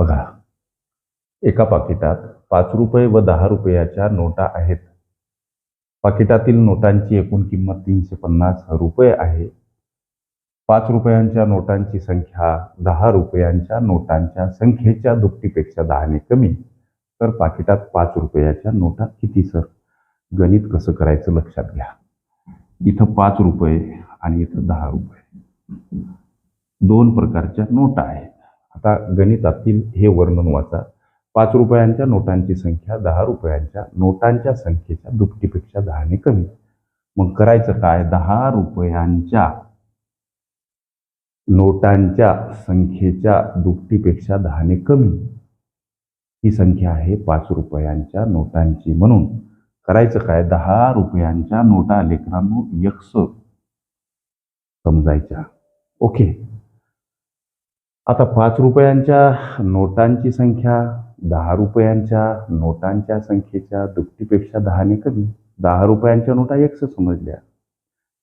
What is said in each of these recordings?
बघा. एका पाकिटात पाच रुपये व दहा रुपयाच्या नोटा आहेत. पाकिटातील नोटांची एकूण किंमत तीनशे पन्नास रुपये आहे. पाच रुपयांच्या नोटांची संख्या दहा रुपयांच्या नोटांच्या संख्येच्या दुपटीपेक्षा दहाने कमी. तर पाकिटात पाच रुपयाच्या नोटा किती सर? गणित कसं करायचं लक्षात घ्या. इथं पाच रुपये आणि इथं दहा रुपये. दोन प्रकारच्या नोटा आहेत. आता गणितातील हे वर्णन वाचा. पाच रुपयांच्या नोटांची संख्या दहा रुपयांच्या नोटांच्या संख्येच्या दुपटीपेक्षा दहाने कमी. मग करायचं काय? दहा रुपयांच्या नोटांच्या संख्येच्या दुपटीपेक्षा दहाने कमी. ही संख्या आहे पाच रुपयांच्या नोटांची. म्हणून करायचं काय? दहा रुपयांच्या नोटा लेकरांनो यक्स समजायच्या. ओके. आता पाच रुपयांच्या नोटांची संख्या दहा रुपयांच्या नोटांच्या संख्येच्या दुपटीपेक्षा दहाने कमी. दहा रुपयांच्या नोटा यक्स समजल्या.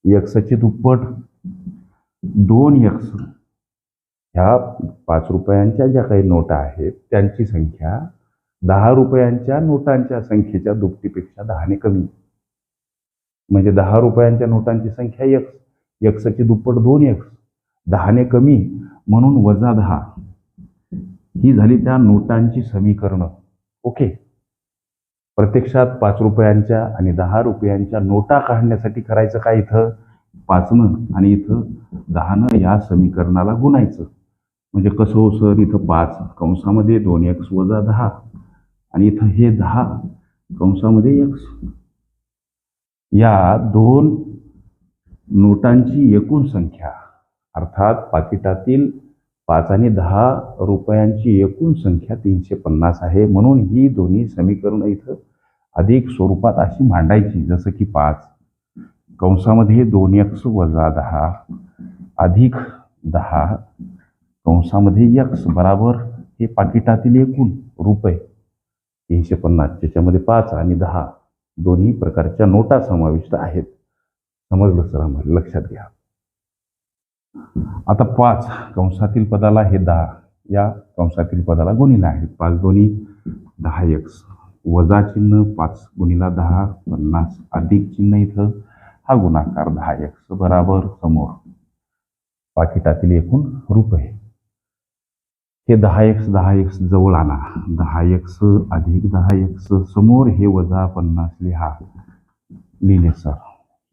यक्सची दुप्पट दोन यक्स ह्या पाच रुपयांच्या ज्या काही नोटा आहेत त्यांची संख्या दहा रुपयांच्या नोटांच्या संख्येच्या दुपटीपेक्षा दहाने कमी. म्हणजे दहा रुपयांच्या नोटांची संख्या यक्स यक्सची दुप्पट दोन यक्स दहाने कमी म्हणून वजा दहा. ही झाली त्या नोटांची समीकरणं. ओके. प्रत्यक्षात पाच रुपयांच्या आणि दहा रुपयांच्या नोटा काढण्यासाठी करायचं काय इथं? पाचनं. आणि इथं दहानं या समीकरणाला गुणायचं. म्हणजे कसं हो सर? इथं पाच कंसामध्ये दोन एक्स वजा दहा. आणि इथं हे दहा कंसामध्ये एक्स या दोन नोटांची एकूण संख्या अर्थात पाकिटातील पाच आणि दहा रुपयांची एकूण संख्या तीनशे पन्नास आहे. म्हणून ही दोन्ही समीकरणं इथं अधिक स्वरूपात अशी मांडायची जसं की पाच. कंसामध्ये दोन एक्स वजा दहा अधिक दहा. कंसामध्ये यक्स बराबर हे पाकिटातील एकूण रुपये. तीनशे पन्नास ज्याच्यामध्ये पाच आणि दहा दोन्ही प्रकारच्या नोटा समाविष्ट आहेत. समजलं सर आम्हाला? लक्षात घ्या. आता पाच कंसातील पदाला हे दहा. या कंसातील पदाला गुणिला आहे पाच दोन्ही दहा एक्स वजा चिन्ह पाच गुणिला दहा. पन्नास अधिक चिन्ह इथं. हा गुणाकार दहा एक्स बराबर समोर. पाकिटातील एकूण रुपये. हे दहा एक्स दहा एक्स जवळ आणा. दहा एक्स अधिक दहा एक्स समोर हे वजा पन्नास लिहा. लिहिले सर.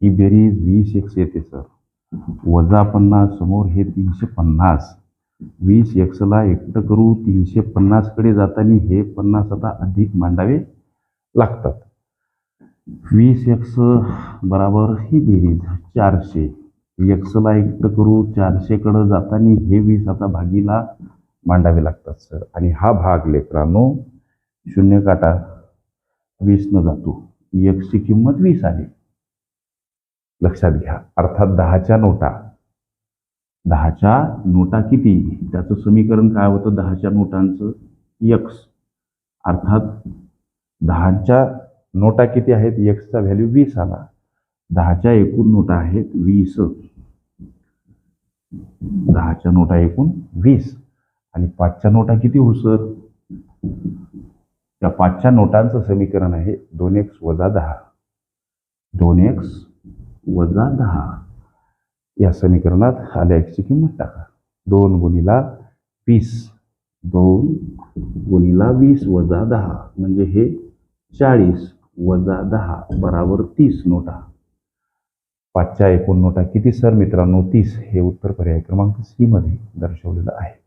ही बेरीज वीस एक्स येते सर. वजा पन्नास समोर हे तीनशे पन्नास. वीस एक्सला एकटं करू तीनशे पन्नासकडे जाताना हे पन्नास आता अधिक मांडावे लागतात. वीस एक्स बराबर ही बेरीज चारशे. एक्सला एकटं करू चारशेकडं जाताना हे वीस आता भागीला मांडावे लागतात सर. आणि हा भाग लेकरांनो शून्य काटा वीसनं जातो. एक्सची किंमत वीस आहे. लक्षात घ्या. अर्थात दहाच्या नोटा. दहाच्या नोटा किती? त्याचं समीकरण काय होतं? दहाच्या नोटांचं यक्स अर्थात दहाच्या नोटा किती आहेत? यक्सचा व्हॅल्यू वीस आला. दहाच्या एकूण नोटा आहेत वीस. दहाच्या नोटा एकूण वीस. आणि पाचच्या नोटा किती हो सर त्या पाचच्या नोटांचं समीकरण आहे दोन एक्स वजा दहा. दोन एक्स वजा दहा या समीकरणात आल्या एक्सची किंमत टाका. दोन गुणिला वीस. दोन गुणिला वीस वजा दहा. म्हणजे हे चाळीस वजा दहा बराबर तीस नोटा. पाचच्या एकूण नोटा किती सर? मित्रांनो तीस हे उत्तर पर्याय क्रमांक सी मध्ये दर्शवलेलं आहे.